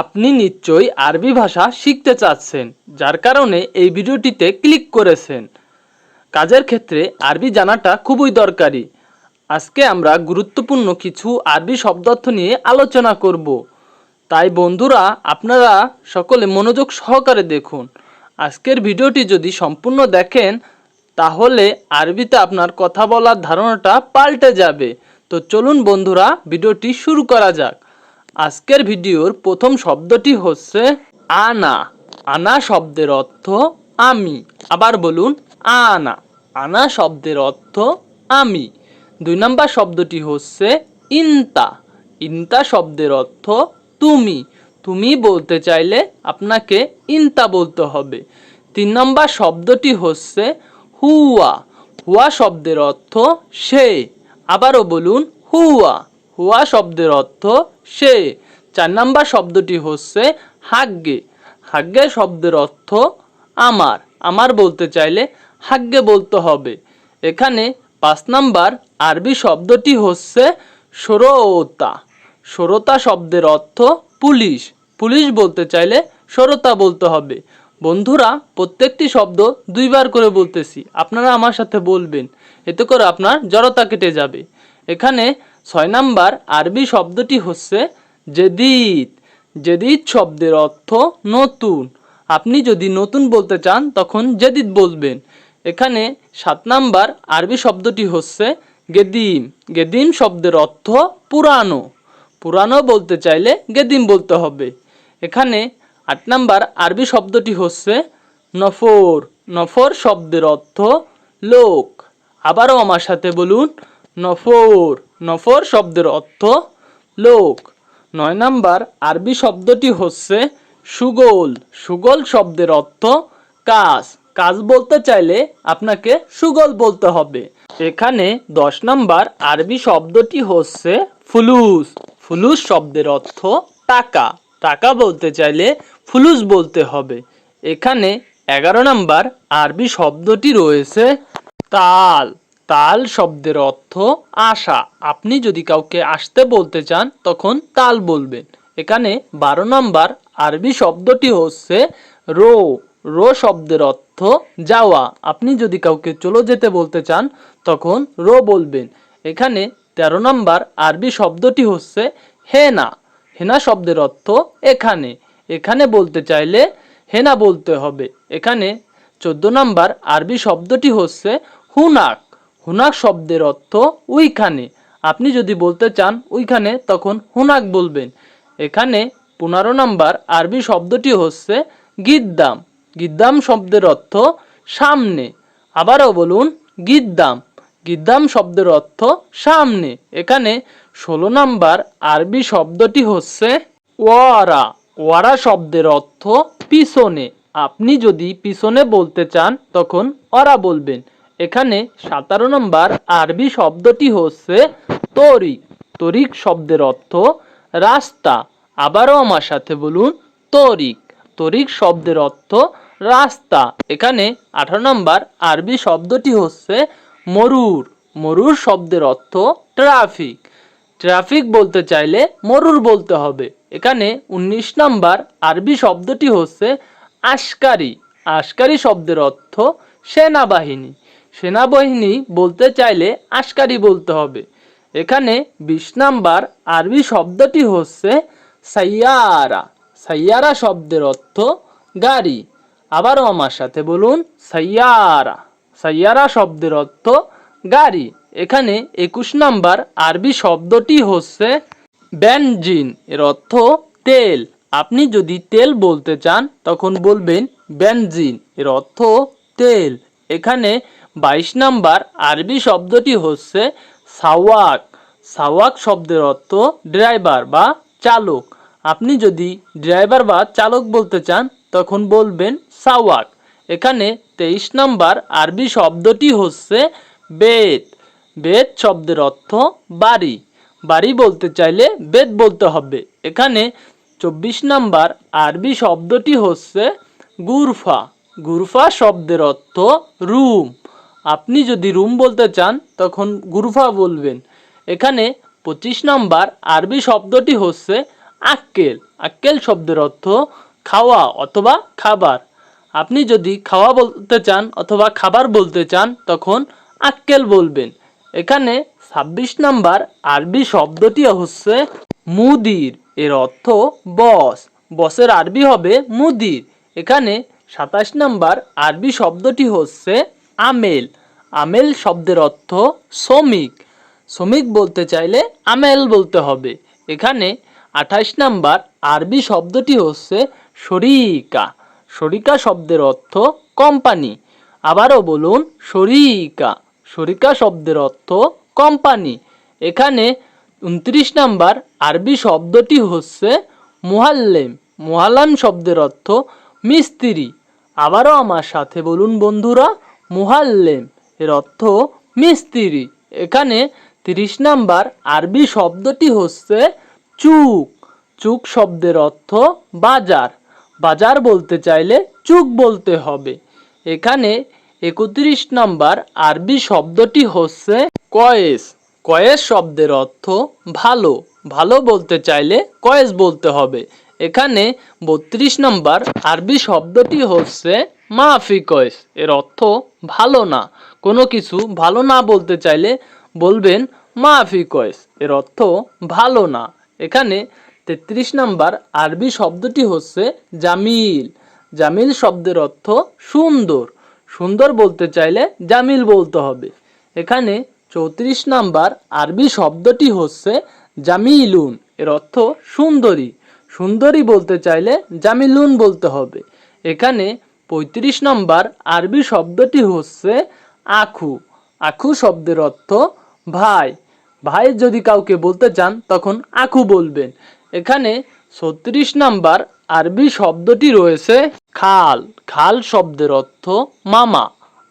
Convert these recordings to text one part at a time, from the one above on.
আপনি নিশ্চয়ই আরবি ভাষা শিখতে চাচ্ছেন, যার কারণে এই ভিডিওটিতে ক্লিক করেছেন। কাজের ক্ষেত্রে আরবি জানাটা খুবই দরকারি। আজকে আমরা গুরুত্বপূর্ণ কিছু আরবি শব্দার্থ নিয়ে আলোচনা করব। তাই বন্ধুরা, আপনারা সকলে মনোযোগ সহকারে দেখুন। আজকের ভিডিওটি যদি সম্পূর্ণ দেখেন, তাহলে আরবিতে আপনার কথা বলার ধারণাটা পাল্টে যাবে। তো চলুন বন্ধুরা, ভিডিওটি শুরু করা যাক। আজকের ভিডিওর প্রথম শব্দটি হচ্ছে আনা। আনা শব্দের অর্থ আমি। আবার বলুন, আনা। আনা শব্দের অর্থ আমি। দুই নম্বর শব্দটি হচ্ছে ইনতা। ইনতা শব্দের অর্থ তুমি। তুমি বলতে চাইলে আপনাকে ইনতা বলতে হবে। তিন নম্বর শব্দটি হচ্ছে হুয়া। হুয়া শব্দের অর্থ সে। আবারও বলুন, হুয়া। হুয়া শব্দের অর্থ সে। চার নাম্বার শব্দটি হচ্ছে হাগ্গে। হাগ্গে শব্দের অর্থ আমার। আমার বলতে চাইলে হাগ্গে বলতে হবে। এখানে পাঁচ নাম্বার আরবি শব্দটি হচ্ছে সরোতা। সরোতা শব্দের অর্থ পুলিশ। পুলিশ বলতে চাইলে সরোতা বলতে হবে। বন্ধুরা, প্রত্যেকটি শব্দ দুইবার করে বলতেছি। আপনারা আমার সাথে বলবেন। এতে করে আপনার জড়তা কেটে যাবে। এখানে ছয় নাম্বার আরবি শব্দটি হচ্ছে জেদিদ। জেদিদ শব্দের অর্থ নতুন। আপনি যদি নতুন বলতে চান, তখন জেদিদ বলবেন। এখানে সাত নাম্বার আরবি শব্দটি হচ্ছে গেদিম। গেদিম শব্দের অর্থ পুরানো। পুরানো বলতে চাইলে গেদিম বলতে হবে। এখানে আট নাম্বার আরবি শব্দটি হচ্ছে নফর। নফর শব্দের অর্থ লোক। আবারও আমার সাথে বলুন, নফর। নফর শব্দের অর্থ লোক। নয় নাম্বার, আরবি শব্দটি হচ্ছে সুগোল। সুগোল শব্দের অর্থ কাজ। কাজ বলতে চাইলে আপনাকে সুগোল বলতে হবে। এখানে দশ নাম্বার, আরবি শব্দটি হচ্ছে ফুলুস। ফুলুস শব্দের অর্থ টাকা। টাকা বলতে চাইলে ফুলুস বলতে হবে। এখানে এগারো নাম্বার, আরবি শব্দটি রয়েছে তাল। তাল শব্দের অর্থ আশা। আপনি যদি কাউকে আসতে বলতে চান, তখন তাল বলবেন। এখানে বারো নম্বর আরবি শব্দটি হচ্ছে রো। রো শব্দের অর্থ যাওয়া। আপনি যদি কাউকে চলো যেতে বলতে চান, তখন রো বলবেন। এখানে তেরো নম্বর আরবি শব্দটি হচ্ছে হেনা। হেনা শব্দের অর্থ এখানে। এখানে বলতে চাইলে হেনা বলতে হবে। এখানে চোদ্দ নম্বর আরবি শব্দটি হচ্ছে হুনাক। হুনাক শব্দের অর্থ ওইখানে। আপনি যদি বলতে চান ওইখানে, তখন হুনাক বলবেন। এখানে পনেরো নম্বর আরবি শব্দটি হচ্ছে গিদ্দাম। গিদ্দাম শব্দের অর্থ সামনে। আবারও বলুন, গিদ্দাম। গিদ্দাম শব্দের অর্থ সামনে। এখানে ষোলো নম্বর আরবি শব্দটি হচ্ছে ওয়ারা। ওয়ারা শব্দের অর্থ পিছনে। আপনি যদি পিছনে বলতে চান, তখন অরা বলবেন। এখানে সতেরো নম্বর আরবি শব্দটি হচ্ছে তরিক তরিক শব্দের অর্থ রাস্তা। আবারও আমার সাথে বলুন, তরিক। তরিক শব্দের অর্থ রাস্তা। এখানে আঠারো নম্বর আরবি শব্দটি হচ্ছে মরুর। মরুর শব্দের অর্থ ট্রাফিক। ট্রাফিক বলতে চাইলে মরুর বলতে হবে। এখানে উনিশ নম্বর আরবি শব্দটি হচ্ছে আশকারি। আশকারি শব্দের অর্থ সেনাবাহিনী। সেনাবাহিনী বলতে চাইলে আশকারি বলতে হবে। এখানে বিশ নাম্বার আরবি শব্দটি হচ্ছে সাইয়ারা। সাইয়ারা শব্দের অর্থ গাড়ি। আবারও আমার সাথে বলুন, সাইয়ারা। সাইয়ারা শব্দের অর্থ গাড়ি। এখানে একুশ নাম্বার আরবি শব্দটি হচ্ছে বেনজিন। এর অর্থ তেল। আপনি যদি তেল বলতে চান, তখন বলবেন বেনজিন। এর অর্থ তেল। এখানে বাইশ নাম্বার আরবি শব্দটি হচ্ছে সাওয়াক। সাওয়াক শব্দের অর্থ ড্রাইভার বা চালক। আপনি যদি ড্রাইভার বা চালক বলতে চান, তখন বলবেন সাওয়াক। এখানে তেইশ নাম্বার আরবি শব্দটি হচ্ছে বেদ বেদ শব্দের অর্থ বাড়ি। বাড়ি বলতে চাইলে বেদ বলতে হবে। এখানে চব্বিশ নাম্বার আরবি শব্দটি হচ্ছে গুরফা। গুরফা শব্দের অর্থ রুম। আপনি যদি রুম বলতে চান, তখন গুরফা বলবেন। এখানে পঁচিশ নাম্বার আরবি শব্দটি হচ্ছে আক্কেল। আক্কেল শব্দের অর্থ খাওয়া অথবা খাবার। আপনি যদি খাওয়া বলতে চান অথবা খাবার বলতে চান, তখন আক্কেল বলবেন। এখানে ছাব্বিশ নাম্বার আরবি শব্দটি হচ্ছে মুদির। এর অর্থ বস। বসের আরবি হবে মুদির। এখানে সাতাশ নাম্বার আরবি শব্দটি হচ্ছে আমেল। আমেল শব্দের অর্থ শ্রমিক। শ্রমিক বলতে চাইলে আমেল বলতে হবে। এখানে আঠাশ নাম্বার আরবি শব্দটি হচ্ছে শরিকা। শরিকা শব্দের অর্থ কোম্পানি। আবারও বলুন শরিকা। শরিকা শব্দের অর্থ কোম্পানি। এখানে উনত্রিশ নাম্বার আরবি শব্দটি হচ্ছে মুহাল্লেম। মুহাল্লাম শব্দের অর্থ মিস্ত্রি। আবারও আমার সাথে বলুন বন্ধুরা মুহাল্লেম। এর অর্থ মিস্ত্রি। এখানে তিরিশ নাম্বার আরবি শব্দটি হচ্ছে চুক। চুক শব্দের অর্থ বাজার। বাজার বলতে চাইলে চুক বলতে হবে। এখানে একত্রিশ নাম্বার আরবি শব্দটি হচ্ছে কয়েস। কয়েস শব্দের অর্থ ভালো। ভালো বলতে চাইলে কয়েস বলতে হবে। এখানে বত্রিশ নম্বর আরবি শব্দটি হচ্ছে মাফি কয়েস এর অর্থ ভালো না। কোনো কিছু ভালো না বলতে চাইলে বলবেন মাফি কয়েস এর অর্থ ভালো না। এখানে তেত্রিশ নাম্বার আরবি শব্দটি হচ্ছে জামিল। জামিল শব্দের অর্থ সুন্দর। সুন্দর বলতে চাইলে জামিল বলতে হবে। এখানে চৌত্রিশ নাম্বার আরবি শব্দটি হচ্ছে জামিলুন, এর অর্থ সুন্দরী। সুন্দরী বলতে চাইলে জামিলুন বলতে হবে। এখানে পঁয়ত্রিশ নম্বর আরবি শব্দটি হচ্ছে আখু। আখু শব্দের অর্থ ভাই। ভাই যদি কাউকে বলতে চান, তখন আখু বলবেন। এখানে ছত্রিশ নাম্বার আরবি শব্দটি রয়েছে খাল। খাল শব্দের অর্থ মামা।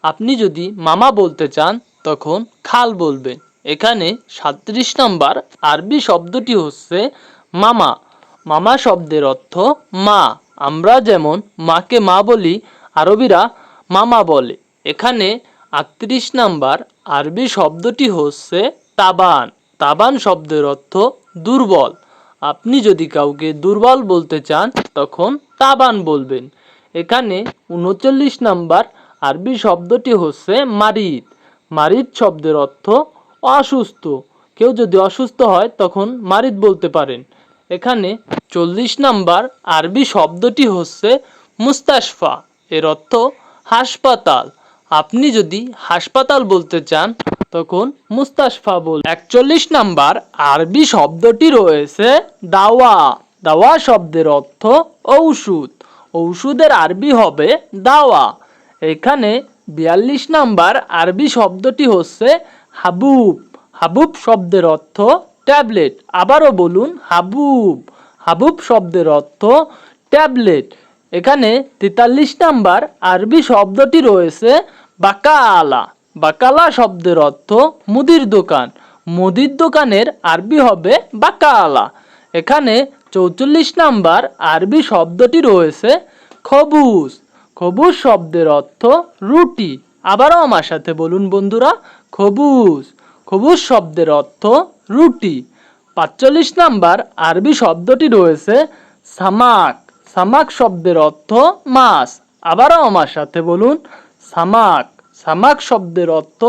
আপনি যদি মামা বলতে চান, তখন খাল বলবেন। এখানে সাত্রিশ নাম্বার আরবি শব্দটি হচ্ছে মামা। মামা শব্দের অর্থ মা। আমরা যেমন মাকে মা বলি, আরবিরা মামা বলে। এখানে আটত্রিশ নাম্বার আরবি শব্দটি হচ্ছে তাবান। তাবান শব্দের অর্থ দুর্বল। আপনি যদি কাউকে দুর্বল বলতে চান, তখন তাবান বলবেন। এখানে উনচল্লিশ নাম্বার আরবি শব্দটি হচ্ছে মারিদ। মারিদ শব্দের অর্থ অসুস্থ। কেউ যদি অসুস্থ হয়, তখন মারিদ বলতে পারেন। এখানে চল্লিশ নাম্বার আরবি শব্দটি হচ্ছে মুস্তাশফা। এর অর্থ হাসপাতাল। আপনি যদি হাসপাতাল বলতে চান, তখন মুস্তাশফা বল একচল্লিশ নাম্বার আরবি শব্দটি রয়েছে দাওয়া। দাওয়া শব্দের অর্থ ঔষধ। ঔষধের আরবি হবে দাওয়া। এখানে বিয়াল্লিশ নাম্বার আরবি শব্দটি হচ্ছে হাবুব। হাবুব শব্দের অর্থ ট্যাবলেট। আবারও বলুন, হাবুব। হাবুব শব্দের অর্থ ট্যাবলেট। এখানে তেতাল্লিশ নাম্বার আরবি শব্দটি রয়েছে বাকালা বাকালা শব্দের অর্থ মুদির দোকান। মুদির দোকানের আরবি হবে বাকালা এখানে চৌচল্লিশ নাম্বার আরবি শব্দটি রয়েছে খবুজ খবুজ শব্দের অর্থ রুটি। আবারও আমার সাথে বলুন বন্ধুরা খবুজ খবুজ শব্দের অর্থ রুটি। পাঁচচল্লিশ নাম্বার আরবি শব্দটি রয়েছে সামাক। সামাক শব্দের অর্থ মাছ। আবারও আমার সাথে বলুন, সামাক। সামাক শব্দের অর্থ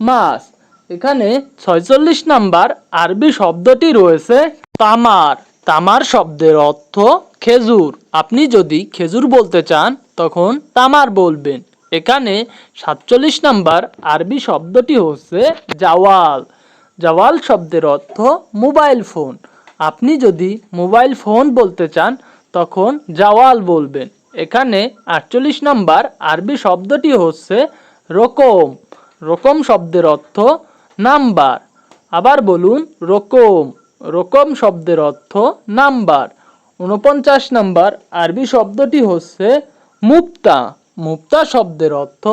মাছ। এখানে ছয়চল্লিশ নাম্বার আরবি শব্দটি রয়েছে তামার। তামার শব্দের অর্থ খেজুর। আপনি যদি খেজুর বলতে চান, তখন তামার বলবেন। এখানে সাতচল্লিশ নাম্বার আরবি শব্দটি হচ্ছে জাওয়াল। জাওয়াল শব্দের অর্থ মোবাইল ফোন। আপনি যদি মোবাইল ফোন বলতে চান, তখন জাওয়াল বলবেন। এখানে আটচল্লিশ নাম্বার আরবি শব্দটি হচ্ছে রকম। রকম শব্দের অর্থ নাম্বার। আবার বলুন রকম। রকম শব্দের অর্থ নাম্বার। উনপঞ্চাশ নাম্বার আরবি শব্দটি হচ্ছে মুক্তা মুক্তা শব্দের অর্থ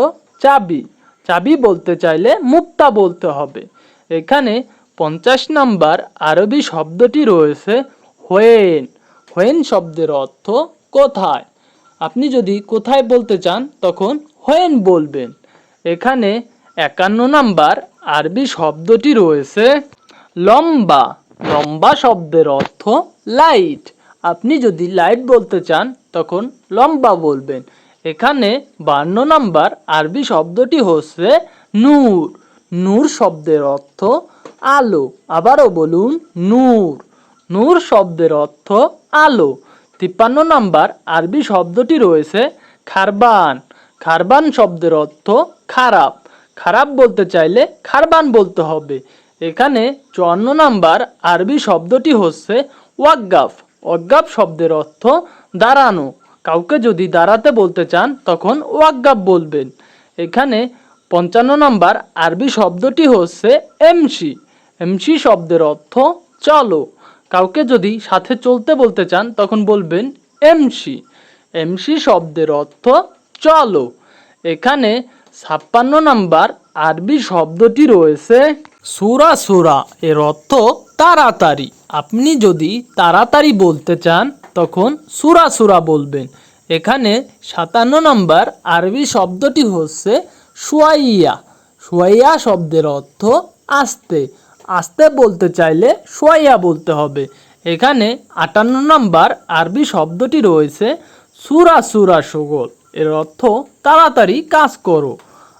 চাবি। চাবি বলতে চাইলে মুক্তা বলতে হবে। এখানে পঞ্চাশ নাম্বার আরবি শব্দটি রয়েছে হোয়েন। হোয়েন শব্দের অর্থ কোথায়? আপনি যদি কোথায় বলতে চান, তখন হোয়েন বলবেন। এখানে একান্ন নাম্বার আরবি শব্দটি রয়েছে লম্বা। লম্বা শব্দের অর্থ লাইট। আপনি যদি লাইট বলতে চান, তখন লম্বা বলবেন। এখানে বান্ন নাম্বার আরবি শব্দটি হচ্ছে নূর। নূর শব্দের অর্থ আলো। আবারও বলুন, নূর। নূর শব্দের অর্থ আলো। তিপ্পান্ন নাম্বার আরবি শব্দটি রয়েছে খারবান। খারবান শব্দের অর্থ খারাপ। খারাপ বলতে চাইলে খারবান বলতে হবে। এখানে চুয়ান্ন নাম্বার আরবি শব্দটি হচ্ছে ওয়াগ্গাফ। ওয়াগ্গাফ শব্দের অর্থ দাঁড়ানো। কাউকে যদি দাঁড়াতে বলতে চান, তখন ওয়াগ্গাফ বলবেন। এখানে পঞ্চান্ন নম্বর আরবি শব্দটি হচ্ছে এমসি। এমসি শব্দের অর্থ চলো। কাউকে যদি সাথে চলতে বলতে চান, তখন বলবেন এমসি। এমসি শব্দের অর্থ চলো। এখানে ছাপ্পান্ন নাম্বার আরবি শব্দটি রয়েছে সুরা সুরা। এর অর্থ তাড়াতাড়ি। আপনি যদি তাড়াতাড়ি বলতে চান তখন সুরা সুরা বলবেন। এখানে সাতান্ন নম্বর আরবি শব্দটি হচ্ছে সুয়াইয়া। সুয়াইয়া শব্দের অর্থ আস্তে। আস্তে বলতে চাইলে সোয়াইয়া বলতে হবে। এখানে আটান্ন নম্বর আরবি শব্দটি রয়েছে সুরা সুরা সগোল। এর অর্থ তাড়াতাড়ি কাজ করো।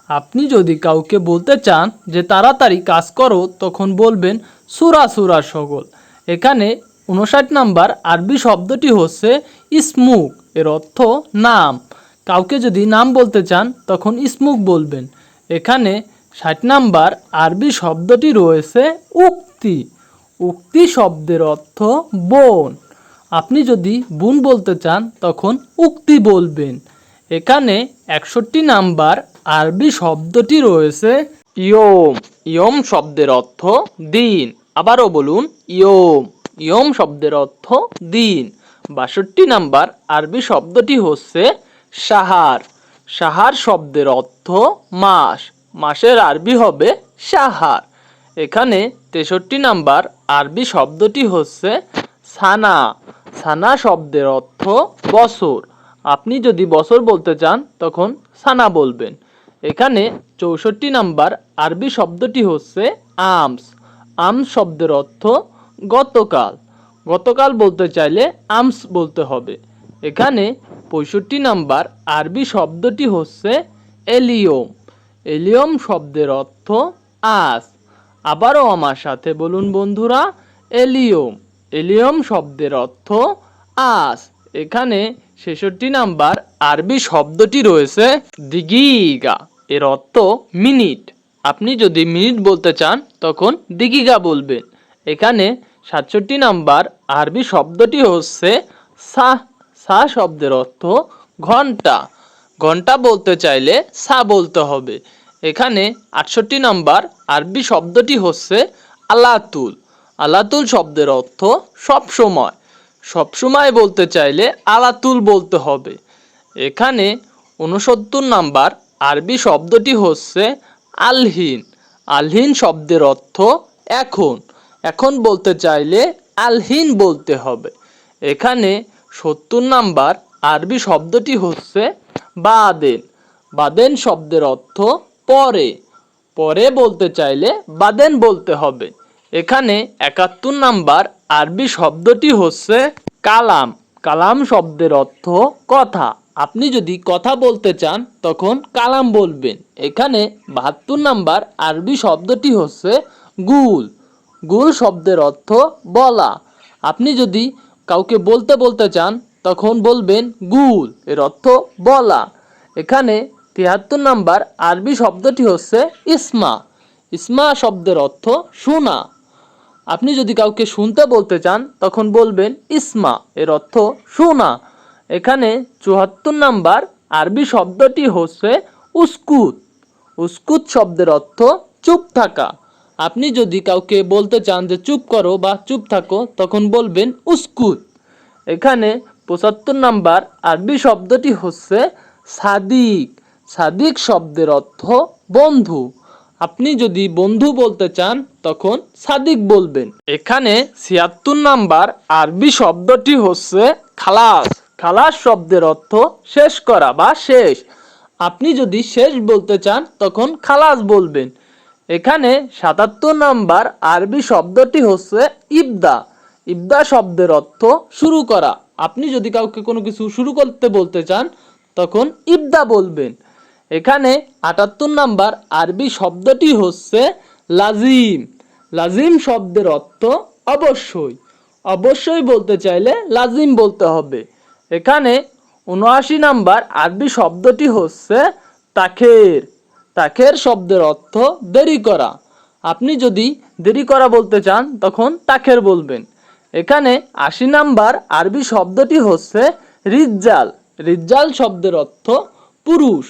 আপনি যদি কাউকে বলতে চান যে তাড়াতাড়ি কাজ করো, তখন বলবেন সুরা সুরা সগোল। এখানে উনষাট নাম্বার আরবি শব্দটি হচ্ছে ইসমুক, এর অর্থ নাম। কাউকে যদি নাম বলতে চান, তখন ইসমুক বলবেন। এখানে ষাট নাম্বার আরবি শব্দটি রয়েছে উক্তি। উক্তি শব্দের অর্থ বোন। আপনি যদি বোন বলতে চান, তখন উক্তি বলবেন। এখানে একষট্টি নাম্বার আরবি শব্দটি রয়েছে ইয়ম। ইয়ম শব্দের অর্থ দিন। আবারও বলুন, ইয়ম। ইয়ম শব্দের অর্থ দিন। বাষট্টি নাম্বার আরবি শব্দটি হচ্ছে সাহার। সাহার শব্দের অর্থ মাস। মাসের আরবি হবে সাহার। এখানে তেষট্টি নাম্বার আরবি শব্দটি হচ্ছে সানা। সানা শব্দের অর্থ বছর। আপনি যদি বছর বলতে চান, তখন সানা বলবেন। এখানে চৌষট্টি নাম্বার আরবি শব্দটি হচ্ছে আমস। আম শব্দের অর্থ গতকাল। গতকাল বলতে চাইলে আমস বলতে হবে। এখানে পঁয়ষট্টি নাম্বার আরবি শব্দটি হচ্ছে এলিয়ম। এলিয়ম শব্দের অর্থ আজ আবারও আমার সাথে বলুন বন্ধুরা, এলিয়ম। এলিয়ম শব্দের অর্থ আজ এখানে ছেষট্টি নাম্বার আরবি শব্দটি রয়েছে দিগিগা। এর অর্থ মিনিট। আপনি যদি মিনিট বলতে চান, তখন দিগিগা বলবেন। এখানে সাতষট্টি নাম্বার আরবি শব্দটি হচ্ছে সা। সা শব্দের অর্থ ঘণ্টা। ঘণ্টা বলতে চাইলে সা বলতে হবে। এখানে আটষট্টি নাম্বার আরবি শব্দটি হচ্ছে আলাতুল। আলাতুল শব্দের অর্থ সব সময়। সব সময় বলতে চাইলে আলাতুল বলতে হবে। এখানে উনসত্তর নাম্বার আরবি শব্দটি হচ্ছে আলহিন। আলহিন শব্দের অর্থ এখন। এখন বলতে চাইলে আলহিন বলতে হবে। এখানে সত্তর নাম্বার আরবি শব্দটি হচ্ছে বাদেন। বাদেন শব্দের অর্থ পরে। পরে বলতে চাইলে বাদেন বলতে হবে। এখানে একাত্তর নাম্বার আরবি শব্দটি হচ্ছে কালাম। কালাম শব্দের অর্থ কথা। আপনি যদি কথা বলতে চান, তখন কালাম বলবেন। এখানে বাহাত্তর নাম্বার আরবি শব্দটি হচ্ছে গুল। গুল শব্দের অর্থ বলা। আপনি যদি কাউকে বলতে বলতে চান, তখন বলবেন গুল, এর অর্থ বলা। এখানে তিয়াত্তর নাম্বার আরবি শব্দটি হচ্ছে ইসমা। ইসমা শব্দের অর্থ শোনা। আপনি যদি কাউকে শুনতে বলতে চান, তখন বলবেন ইসমা, এর অর্থ শোনা। এখানে চুয়াত্তর নাম্বার আরবি শব্দটি হচ্ছে উস্কুত। উস্কুত শব্দের অর্থ চুপ থাকা। আপনি যদি কাউকে বলতে চান যে চুপ করো বা চুপ থাকো, তখন বলবেন উস্কুত এখানে পঁচাত্তর নাম্বার আরবি শব্দটি হচ্ছে সাদিক। সাদিক শব্দের অর্থ বন্ধু। আপনি যদি বন্ধু বলতে চান, তখন সাদিক বলবেন। এখানে ছিয়াত্তর নাম্বার আরবি শব্দটি হচ্ছে খালাস। খালাস শব্দের অর্থ শেষ করা বা শেষ। আপনি যদি শেষ বলতে চান, তখন খালাস বলবেন। এখানে সাতাত্তর নাম্বার আরবি শব্দটি হচ্ছে ইবদা। ইবদা শব্দের অর্থ শুরু করা। আপনি যদি কাউকে কোনো কিছু শুরু করতে বলতে চান, তখন ইবদা বলবেন। এখানে আটাত্তর নাম্বার আরবি শব্দটি হচ্ছে লাজিম। লাজিম শব্দের অর্থ অবশ্যই। অবশ্যই বলতে চাইলে লাজিম বলতে হবে। এখানে উনআশি নাম্বার আরবি শব্দটি হচ্ছে তাখের। তাখের শব্দের অর্থ দেরি করা। আপনি যদি দেরি করা বলতে চান, তখন তাখের বলবেন। এখানে আশি নাম্বার আরবি শব্দটি হচ্ছে রিজ্জাল। রিজ্জাল শব্দের অর্থ পুরুষ।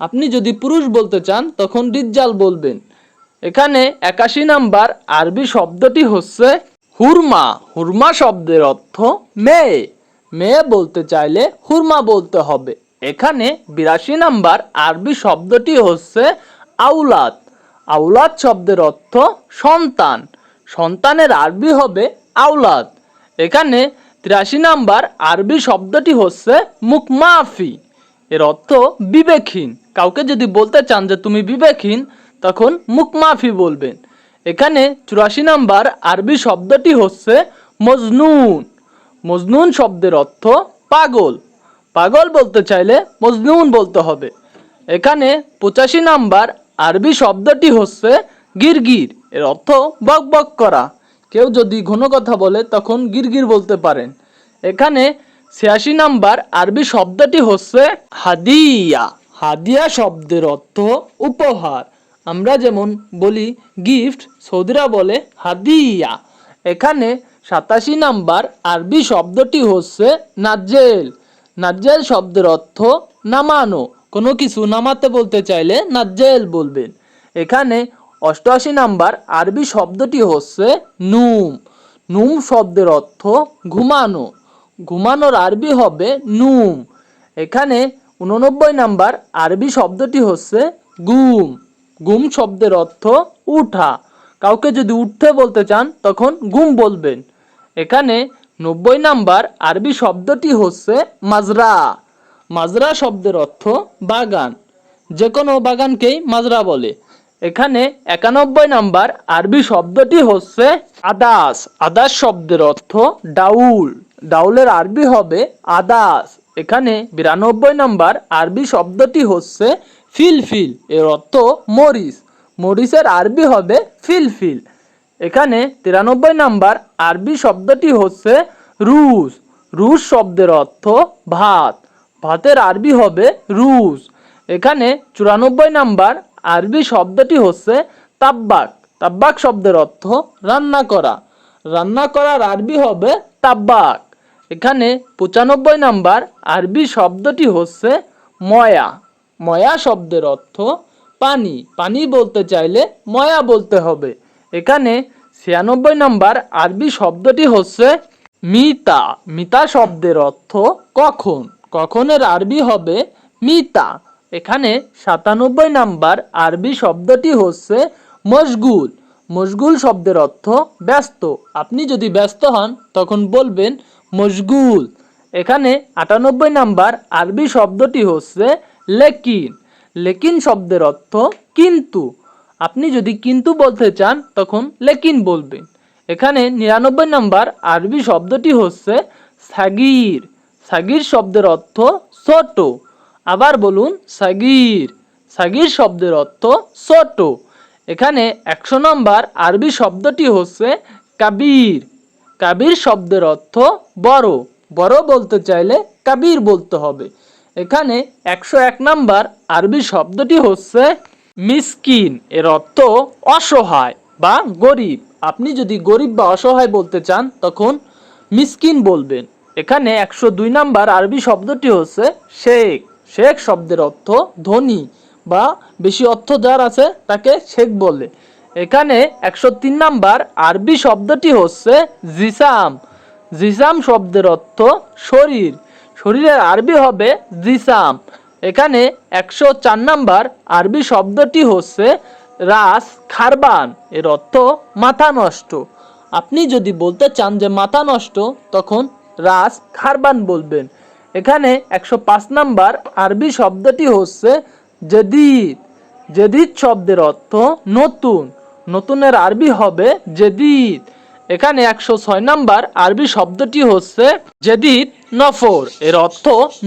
আপনি যদি পুরুষ বলতে চান, তখন রিজ্জাল বলবেন। এখানে একাশি নাম্বার আরবি শব্দটি হচ্ছে হুরমা। হুরমা শব্দের অর্থ মেয়ে। মেয়ে বলতে চাইলে হুরমা বলতে হবে। এখানে বিরাশি নাম্বার আরবি শব্দটি হচ্ছে আউলাদ। আউলাদ শব্দের অর্থ সন্তান। সন্তানের আরবি হবে আউলাদ। এখানে তিরাশি নাম্বার আরবি শব্দটি হচ্ছে মুকমাফি। এর অর্থ বিবেকহীন। কাউকে যদি বলতে চান যে তুমি বিবেকহীন, তখন মুকমাফি বলবেন। এখানে চুরাশি নাম্বার আরবি শব্দটি হচ্ছে মজনুন। মজনুন শব্দের অর্থ পাগল। পাগল বলতে চাইলে মজনুন বলতে হবে। এখানে পঁচাশি নাম্বার আরবি শব্দটি হচ্ছে গিরগির। এর অর্থ বক বক করা। কেউ যদি ঘন কথা বলে তখন গিরগির বলতে পারেন। এখানে ছিয়াশি নাম্বার আরবি শব্দটি হচ্ছে হাদিয়া। হাদিয়া শব্দের অর্থ উপহার। আমরা যেমন বলি গিফট, সৌদিরা বলে হাদিয়া। এখানে সাতাশি নাম্বার আরবি শব্দটি হচ্ছে নাজ্জেল। নাজ্জেল শব্দের অর্থ নামানো। কোনো কিছু নামাতে বলতে চাইলে নাজ্জেল বলবেন। এখানে অষ্টআশি নাম্বার আরবি শব্দটি হচ্ছে নুম। নুম শব্দের অর্থ ঘুমানো। ঘুমানোর আরবি হবে নুম। এখানে উননব্বই নাম্বার আরবি শব্দটি হচ্ছে গুম। গুম শব্দের অর্থ উঠা। কাউকে যদি উঠতে বলতে চান, তখন গুম বলবেন। এখানে নব্বই নাম্বার আরবি শব্দটি হচ্ছে মাজরা। মাজরা শব্দের অর্থ বাগান। যে কোনো বাগানকেই মাজরা বলে। এখানে একানব্বই নাম্বার আরবি শব্দটি হচ্ছে আদাস। আদাস শব্দের অর্থ ডাউল। ডাউলের আরবি হবে আদাস। এখানে বিরানব্বই নাম্বার আরবি শব্দটি হচ্ছে ফিলফিল। এর অর্থ মরিচ। মরিচের আরবি হবে ফিলফিল। এখানে তিরানব্বই নাম্বার আরবি শব্দটি হচ্ছে রুশ। রুশ শব্দের অর্থ ভাত। ভাতের আরবি হবে রুশ। এখানে চুরানব্বই নাম্বার আরবি শব্দটি হচ্ছে তাব্বাক। তাব্বাক শব্দের অর্থ রান্না করা। রান্না করার আরবি হবে তাব্বাক। এখানে পঁচানব্বই নাম্বার আরবি শব্দটি হচ্ছে ময়া। ময়া শব্দের অর্থ পানি। পানি বলতে চাইলে ময়া বলতে হবে। এখানে ছিয়ানব্বই নম্বর আরবি শব্দটি হচ্ছে মিতা। মিতা শব্দের অর্থ কখন। কখনের আরবি হবে মিতা। এখানে সাতানব্বই নাম্বার আরবি শব্দটি হচ্ছে মশগুল। মশগুল শব্দের অর্থ ব্যস্ত। আপনি যদি ব্যস্ত হন, তখন বলবেন মশগুল। এখানে আটানব্বই নাম্বার আরবি শব্দটি হচ্ছে লেকিন। লেকিন শব্দের অর্থ কিন্তু। আপনি যদি কিন্তু বলতে চান, তখন লেকিন বলবেন। এখানে নিরানব্বই নাম্বার আরবি শব্দটি হচ্ছে সাগির। সাগির শব্দের অর্থ ছোট। আবার বলুন সাগির। সাগির শব্দের অর্থ ছোট। এখানে একশো নম্বর আরবি শব্দটি হচ্ছে কাবির। কাবির শব্দের অর্থ বড়। বড় বলতে চাইলে কাবির বলতে হবে। এখানে একশো এক নম্বর আরবি শব্দটি হচ্ছে মিসকিন, এর অর্থ অসহায় বা গরিব। আপনি যদি গরিব বা অসহায় বলতে চান, তখন মিসকিন বলবেন। এখানে একশো দুই নাম্বার আরবি শব্দটি হচ্ছে শেখ। শেখ শব্দের অর্থ ধনী বা বেশি অর্থ যার আছে তাকে শেখ বলে। এখানে একশো তিন নাম্বার আরবি শব্দটি হচ্ছে জিসাম। জিসাম শব্দের অর্থ শরীর। শরীরের আরবি হবে জিসাম। এখানে একশো চার নাম্বার আরবি শব্দটি হচ্ছে রাস খারবান। এর অর্থ মাথা নষ্ট। আপনি যদি বলতে চান যে মাথা নষ্ট, তখন রাস খারবান বলবেন। এখানে একশো পাঁচ নাম্বার আরবি শব্দটি হচ্ছে জেদিদ। জেদিদ শব্দের অর্থ নতুন। নতুনের আরবি হবে জেদিদ। এখানে একশো ছয় নাম্বার আরবি শব্দটি হচ্ছে জেদিদ, নফর। এর অর্থ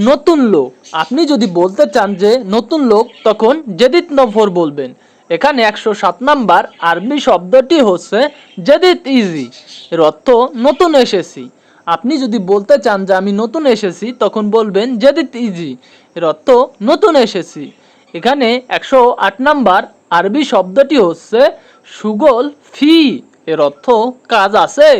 নতুন লোক। আপনি যদি বলতে চান যে নতুন লোক, তখন জেদিদ, নফর বলবেন। এখানে একশো সাত নাম্বার আরবি শব্দটি হচ্ছে জেদিদ ইজি। এর অর্থ নতুন এসেছি। আপনি যদি বলতে চান যে আমি নতুন এসেছি, তখন বলবেন জেদিদ ইজি। এর অর্থ নতুন এসেছি। এখানে একশো আট নাম্বার আরবি শব্দটি হচ্ছে সুগল ফি। এর অর্থ কাজ আছে।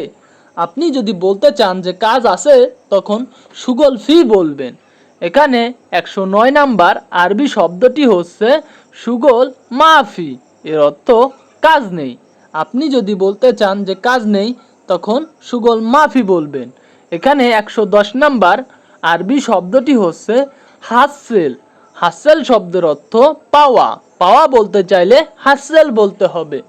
আপনি যদি বলতে চান যে কাজ আছে, তখন সুগল ফি বলবেন। এখানে একশো নয় নাম্বার আরবি শব্দটি হচ্ছে সুগল মাফি, এর অর্থ কাজ নেই। আপনি যদি বলতে চান যে কাজ নেই, তখন সুগল মাফি বলবেন। এখানে একশো দশ নাম্বার আরবি শব্দটি হচ্ছে হাসেল হাসেল শব্দের অর্থ পাওয়া। পাওয়া বলতে চাইলে হাসেল বলতে হবে।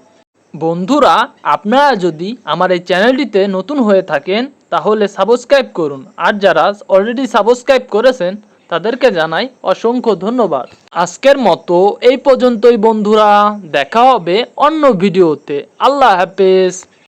বন্ধুরা, আপনারা যদি আমার এই চ্যানেলটিতে নতুন হয়ে থাকেন, তাহলে সাবস্ক্রাইব করুন। আর যারা অলরেডি সাবস্ক্রাইব করেছেন, তাদেরকে জানাই অসংখ্য ধন্যবাদ। আজকের মতো এই পর্যন্তই বন্ধুরা। দেখা হবে অন্য ভিডিওতে। আল্লাহ হাফেজ।